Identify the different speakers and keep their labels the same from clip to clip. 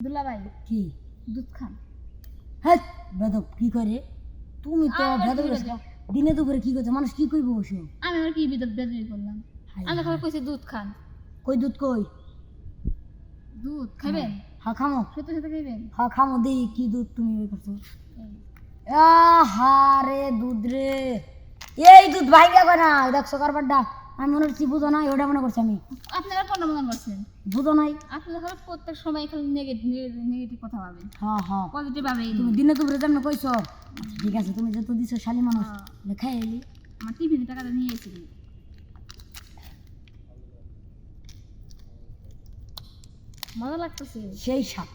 Speaker 1: দুলাভাই
Speaker 2: কি?
Speaker 1: দুধ খান।
Speaker 2: হ্যাঁ বেদব কি করে? তুমি তো বেদব দিনে দুপুরে কি করছ? মানুষ কি
Speaker 1: আমি আমার কি বেদবি করলাম? আমি খাবার কইছি দুধ খান।
Speaker 2: কই দুধ কই?
Speaker 1: দুধ খাবেন
Speaker 2: হা খামো।
Speaker 1: সত্যি সত্যি খাইবেন।
Speaker 2: হা খামো দেই কি দুধ তুমি ওই করছ?
Speaker 1: এই।
Speaker 2: রে দুধ রে। এই দুধ কয় না দেখছ কারবারটা? আমি মনে করছি বুঝো নাই ওটা মনে করছি আমি।
Speaker 1: আপনারা কোন মনে করছেন?
Speaker 2: বুঝো নাই।
Speaker 1: আপনারা খাবার প্রত্যেক সময় খালি নেগেটিভ নেগেটিভ কথা ভাবেন।
Speaker 2: হ্যাঁ হ্যাঁ।
Speaker 1: পজিটিভ ভাবেই
Speaker 2: তুমি দিনে দুপুরে যেমন কইছো ঠিক আছে তুমি যত দিছো শালি মানুষ
Speaker 1: হ্যাঁ।
Speaker 2: লেখাই এলি
Speaker 1: আমার টিফিনে টাকাটা নিয়ে এসেছিলেন মজা লাগতেছে।
Speaker 2: সেই সাপ।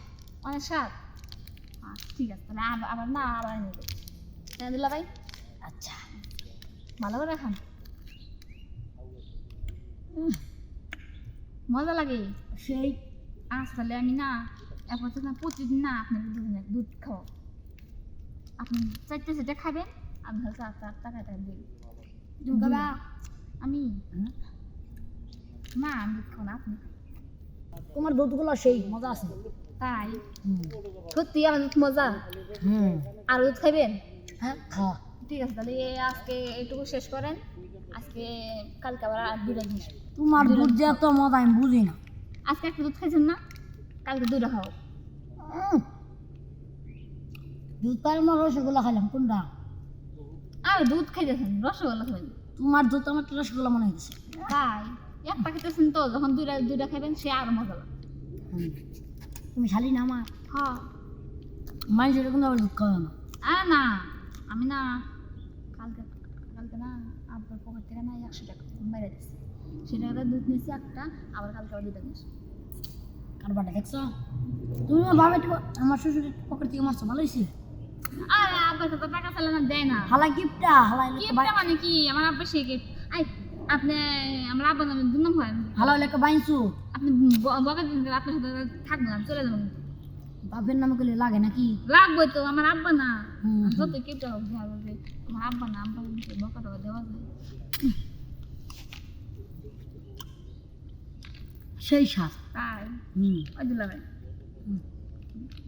Speaker 1: অনেক স্বাদ আচ্ছা, ঠিক আছে তাহলে আবার আবার না আবার নেবে। তাই দুলা ভাই।
Speaker 2: আচ্ছা।
Speaker 1: ভালো করে খান মজা লাগে।
Speaker 2: সেই
Speaker 1: তাহলে আমি না এখন তো না প্রতিদিন না আপনার দুধ দুধ খাও আপনি চারটে চারটে খাবেন আমি হয়তো চার চার টাকাটা দিই
Speaker 2: তুমি খাবা
Speaker 1: আমি? না আমি দুধ খাও না আপনি।
Speaker 2: তোমার দুধগুলো সেই মজা আছে।
Speaker 1: তাই? সত্যি আমার দুধ মজা আর দুধ খাইবেন?
Speaker 2: হ্যাঁ হ্যাঁ
Speaker 1: ঠিক আছে তাহলে আজকে এইটুকু শেষ করেন। আজকে কালকে আবার আর দুটা
Speaker 2: তোমার দুধ যে এত মজা আমি বুঝি না।
Speaker 1: আজকে একটা দুধ খাইছেন না? কালকে দুটো খাও।
Speaker 2: দুধ আমার রসগোল্লা খাইলাম কোনটা?
Speaker 1: আর দুধ খাইতেছেন রসগোল্লা খাবেন
Speaker 2: তোমার দুধ আমার রসগোল্লা মনে হয়েছে
Speaker 1: তাই? একটা খেতেছেন তো যখন দুইটা দুইটা খাবেন সে আরও মজা
Speaker 2: তুমি শালি না আমার?
Speaker 1: হ্যাঁ।
Speaker 2: মানুষ এরকম আবার দুধ খাওয়া না।
Speaker 1: আর না আমি না কালকে কালকে না আপনার পকেট থেকে না একশো টাকা মেরে দিচ্ছি সে টাকাটা দুধ নিয়েছি একটা আবার কালকে আবার দুটো নিয়েছি।
Speaker 2: কারবারটা দেখছ? তুমি আমার বাবা একটু আমার শ্বশুরের পকেট থেকে মারছো ভালো হয়েছে
Speaker 1: আর আব্বার তো টাকা চালানো দেয় না।
Speaker 2: হালা গিফটটা হালা
Speaker 1: গিফটটা মানে কি? আমার আব্বা সে গিফট। আই আপনি আমার আব্বা নামে দুর্নাম হয়
Speaker 2: হালা লেখা বাইনছো
Speaker 1: আপনি বকা দিন আপনার সাথে থাকবেন চলে যাবেন
Speaker 2: বাপের নামে গেলে লাগে নাকি?
Speaker 1: লাগবে তো আমার আব্বা না। যত কেটে হোক আমার আব্বা না আব্বা দেওয়া যায়।
Speaker 2: সেই স্বাদ।
Speaker 1: তাই?
Speaker 2: হুম।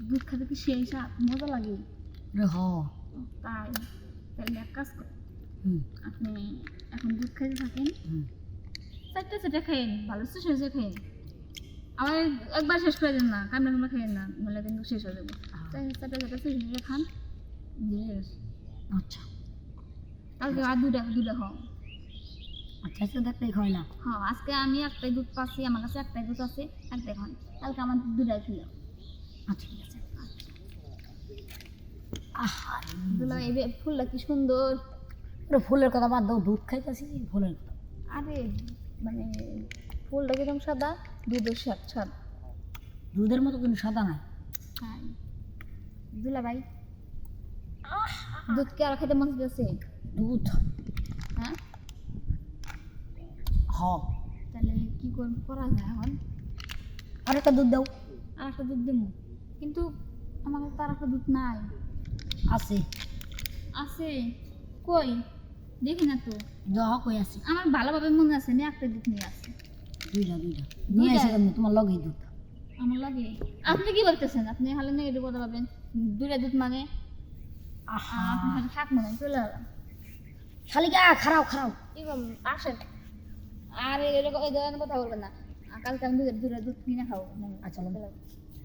Speaker 1: দুধ খেতে কি সেই স্বাদ? মজা লাগে।
Speaker 2: রে হ।
Speaker 1: তাই তাহলে এক কাজ
Speaker 2: হুম।
Speaker 1: আপনি এখন দুধ খাইতে থাকেন। চারটে চারটে খাইন ভালো হয়ে খাইন আমার একবার শেষ করে দেন না কামড়া কামড়া খাইন না নাহলে কিন্তু শেষ হয়ে যাবে। চারটে চারটে চারটে শেষ হয়ে খান।
Speaker 2: আচ্ছা।
Speaker 1: কালকে আর দুটা দুটা খাও।
Speaker 2: আচ্ছা আচ্ছা দেখতেই খাইলাম
Speaker 1: হ্যাঁ আজকে আমি একটাই দুধ পাচ্ছি আমার কাছে একটাই দুধ আছে একটাই খান কালকে আমার দুটাই ছিল।
Speaker 2: আচ্ছা ঠিক আছে। আহা
Speaker 1: দুলা এই ফুলটা কি সুন্দর।
Speaker 2: ফুলের কথা বাদ দাও দুধ খাইতেছি ফুলের কথা।
Speaker 1: আরে মানে ফুলটা কীরকম সাদা? দুধের স্বাদ স্বাদ।
Speaker 2: দুধের মতো কিন্তু সাদা
Speaker 1: হ্যাঁ দুলা ভাই দুধ কি আর খেতে মন চাইতেছে?
Speaker 2: দুধ।
Speaker 1: হ্যাঁ?
Speaker 2: হ।
Speaker 1: তাহলে কি করব করা যায় এখন?
Speaker 2: আর একটা দুধ দাও।
Speaker 1: আর একটা দুধ দেবো। কিন্তু আমার কাছে তার একটা দুধ নাই।
Speaker 2: আছে।
Speaker 1: আছে? কই? দেখি না তো।
Speaker 2: দহ কই আছে।
Speaker 1: আমার ভালোভাবে মনে আছে আমি একটা দুধ নিয়ে আসি।
Speaker 2: দুইটা দুইটা। নিয়ে? আসে কেমন? তোমার লগেই দুধ।
Speaker 1: আমার লাগে আপনি কি বলতেছেন? আপনি হালে নেগেটিভ কথা পাবেন দুইটা দুধ মানে? আপনার থাক মানে চলে গেলাম।
Speaker 2: শালিকা খারাও খারাও
Speaker 1: কি বল আসেন। আর এরকম এই ধরনের কথা বলবেন না। কালকে আমি দুধের দুধ কিনে খাব।
Speaker 2: আচ্ছা।